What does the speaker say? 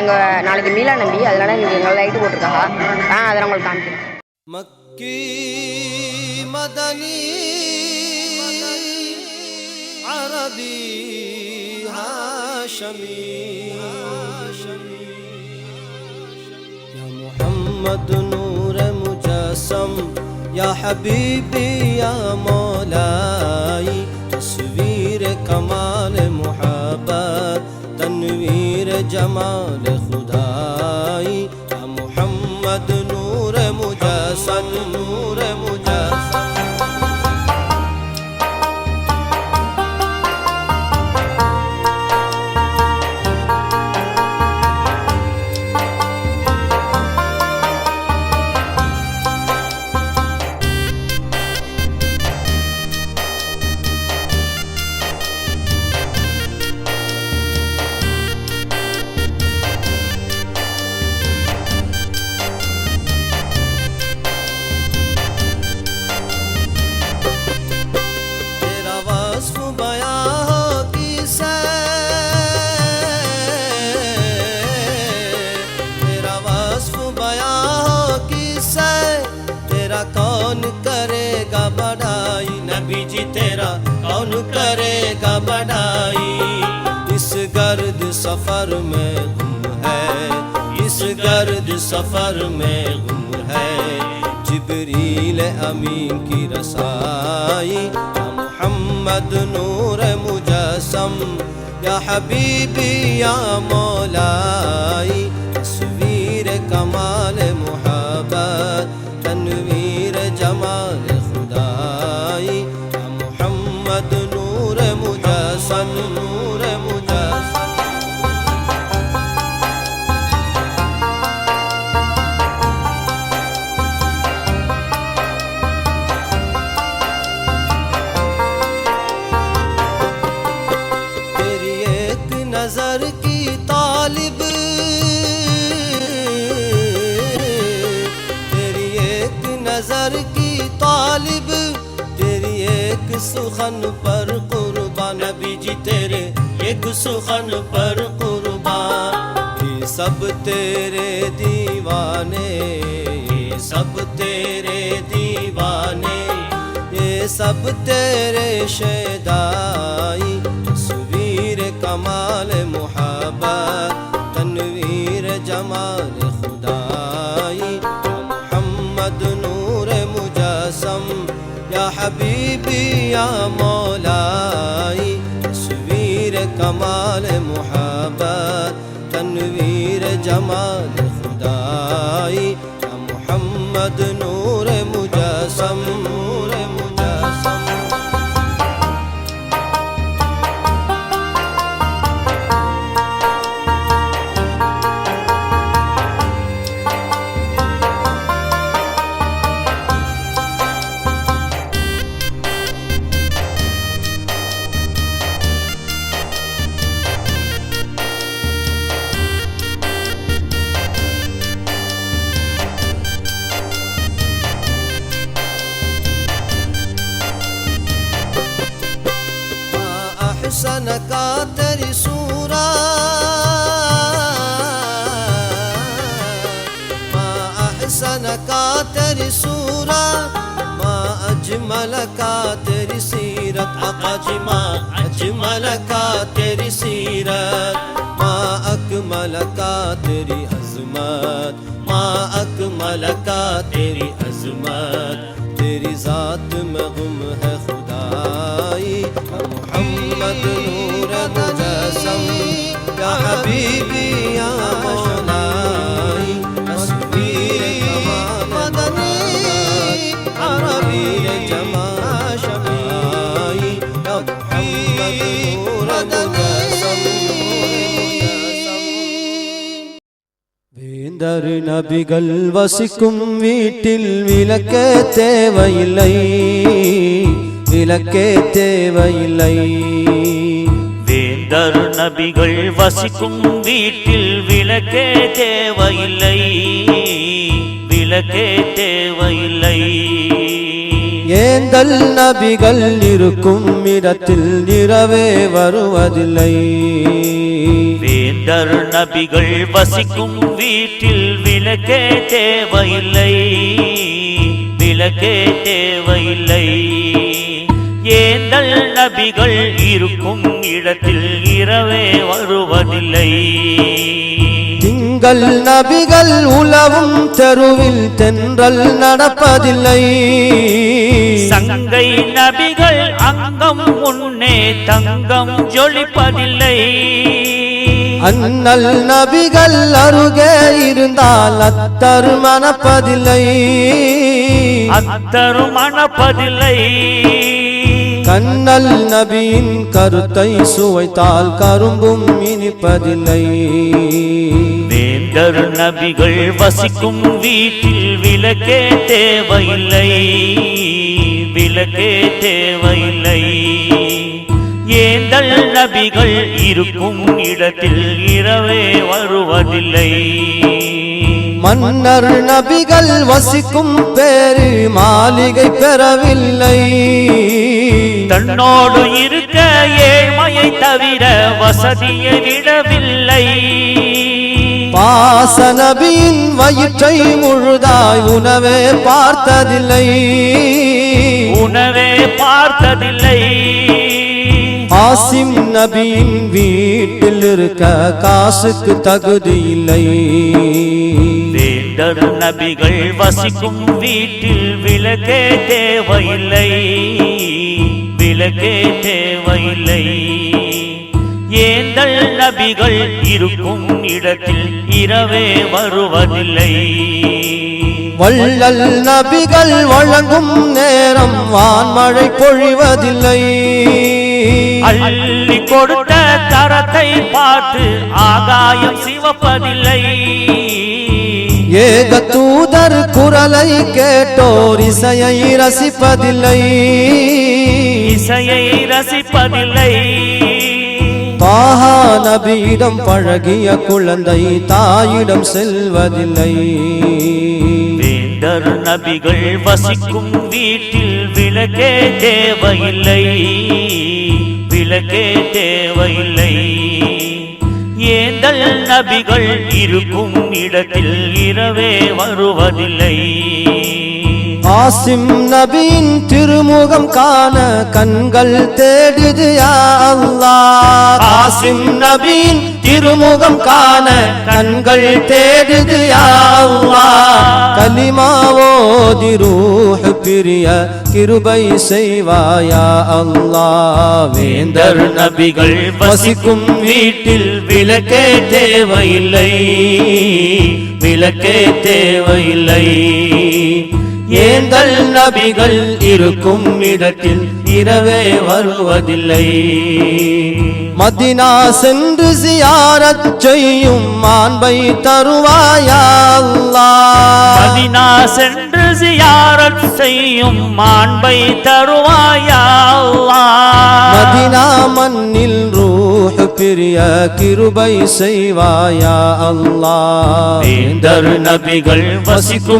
எங்கள் நாளைக்கு மீளா நம்பி அதனால இன்றைக்கி எங்கள் லைட்டு போட்டிருக்காங்க. ஆனால் அதை உங்களுக்கு காமிக்கிறேன். மக்கி மதனி அரபி ஹாஷமி. محمد نور مجسم يا حبيبي يا مولاي تصوير كمال محبة تنوير جمال कौन करेगा बढ़ाई नबी जी तेरा कौन करेगा बढ़ाई इस गर्द सफर में गुम है इस गर्द सफर में गुम है जिबरील अमीन की रसाई या मोहम्मद नूर मुजस्सम या हबीबी या मौलाई तस्वीर कमाल नज़र की तालिब, तेरी एक सुखन पर कुर्बान। नबी जी तेरे एक सुखन पर कुर्बान। ये सब तेरे दीवाने, ये सब तेरे दीवाने। ये सब तेरे शैदाई तस्वीर कमाल। হাবিবি মৌলাই তসবীর কমাল মোহাবত তনবীর জমাল খুদাই মোহাম্মদ নূর کا تری کا تری سورا ماں اجمل کا تیری سیرت آقا ماں اجمل کا سیرت ماں اکمل کا تیری عظمت ماں اکمل کا تیری عظمت வேந்தர் நபிகள் வசிக்கும் வீட்டில் விளக்க தேவையில்லை. விளக்கே தேவையில்லை. வேந்தர் நபிகள் வசிக்கும் வீட்டில் விளக்கே தேவையில்லை. விளக்கே தேவையில்லை. ஏந்தல் நபிகள் இருக்கும் இடத்தில் இரவே வருவதில்லை? வேந்தர் நபிகள் வசிக்கும் வீட்டில் விளக்கே தேவையில்லை. விளக்கே தேவையில்லை. ஏந்தல் நபிகள் இருக்கும் இடத்தில் இரவே வருவதில்லை. திங்கள் நபிகள் உலவும் தெருவில் தென்றல் நடப்பதில்லை. சங்கை நபிகள் அங்கம் முன்னே தங்கம் ஜொலிப்பதில்லை. அண்ணல் நபிகள் அருகே இருந்தால் அத்தரு மணப்பதில்லை. அத்தரு மணப்பதில்லை. கண்ணல் நபியின் கருத்தை சுவைத்தால் கரும்பும் இனிப்பதில்லை. வேந்தர் நபிகள் வசிக்கும் வீட்டில் விளக்கே தேவையில்லை. விளக்கே தேவையில்லை. ஏந்தல் நபிகள் இருக்கும் இடத்தில் இரவே வருவதில்லை. மன்னர் நபிகள் வசிக்கும் பேரு மாளிகை பெறவில்லை. தன்னோடு இருக்க ஏழ்மையை தவிர வசதியை விடவில்லை. பாச நபியின் வயிற்றை முழுதாய் உணவே பார்த்ததில்லை. உணவே பார்த்ததில்லை. ஆசிம் நபியின் வீட்டில் இருக்க காசுக்கு தகுதி இல்லை. வேந்தர் நபிகள் வசிக்கும் வீட்டில் விளக்கே தேவையில்லை. விளக்கே தேவையில்லை. ஏந்தல் நபிகள் இருக்கும் இடத்தில் இரவே வருவதில்லை? வள்ளல் நபிகள் வழங்கும் நேரம் வான்மழை பொழிவதில்லை. அள்ளி கொடுத்த தரத்தை பார்த்து ஆகாயம் சிவப்பதில்லை. ஏக தூதர் குரலை கேட்டோர் இசையை ரசிப்பதில்லை. இசையை ரசிப்பதில்லை. பாஹா நபியிடம் பழகிய குழந்தை தாயிடம் செல்வதில்லை. வேந்தர் நபிகள் வசிக்கும் வீட்டில் விளக்கே தேவையில்லை. விளக்கே தேவையில்லை. ஏந்தல் நபிகள் இருக்கும் இடத்தில் இரவே வருவதில்லை. ஆசிம் நபியின் திருமுகம் காண கண்கள் தேடுது யா அல்லாஹ். ஆசிம் நபியின் திருமுகம் காண கண்கள் தேடுது யா அல்லாஹ். கலிமாவோதி ரூஹ் பிரிய கிருபை செய்வாயா அல்லாஹ். வேந்தர் நபிகள் வசிக்கும் வீட்டில் விளக்கே தேவையில்லை. விளக்கே தேவையில்லை. ஏங்கள் நபிகள் இருக்கும் இடத்தில் இரவே வருவதில்லை? மதினா சென்று சியாரச் செய்யும் மாண்பை தருவாயா மதினா சென்று சியாரச் செய்யும் மாண்பை தருவாயா மதினா மண்ணில் ரூஹ் பிரிய கிருபை செய்வாயா அல்லா? நபிகள் வசிக்கும்